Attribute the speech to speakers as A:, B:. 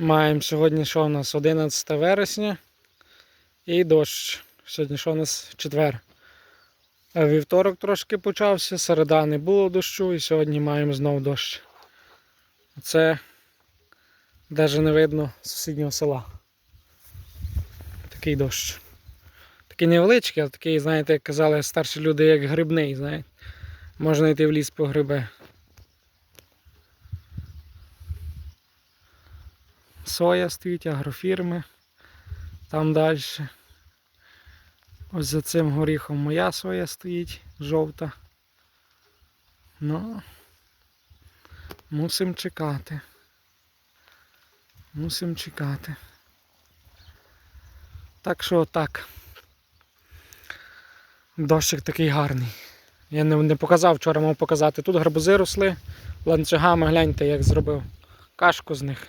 A: Маємо сьогодні, що у нас 11 вересня і дощ. Сьогодні що у нас четвер. А Вівторок трошки почався, середа не було дощу і сьогодні маємо знову дощ. Це навіть не видно сусіднього села. Такий дощ. Такий невеличкий, але такий, знаєте, як казали старші люди, як грибний, знаєте. Можна йти в ліс по гриби. Соя стоїть, агрофірми. Там далі. Ось за цим горіхом моя соя стоїть, жовта. Ну, мусимо чекати. Мусимо чекати. Так що так. Дощик такий гарний. Я не, не показав, вчора мав показати. Тут гарбузи росли ланцюгами, гляньте, як зробив кашку з них.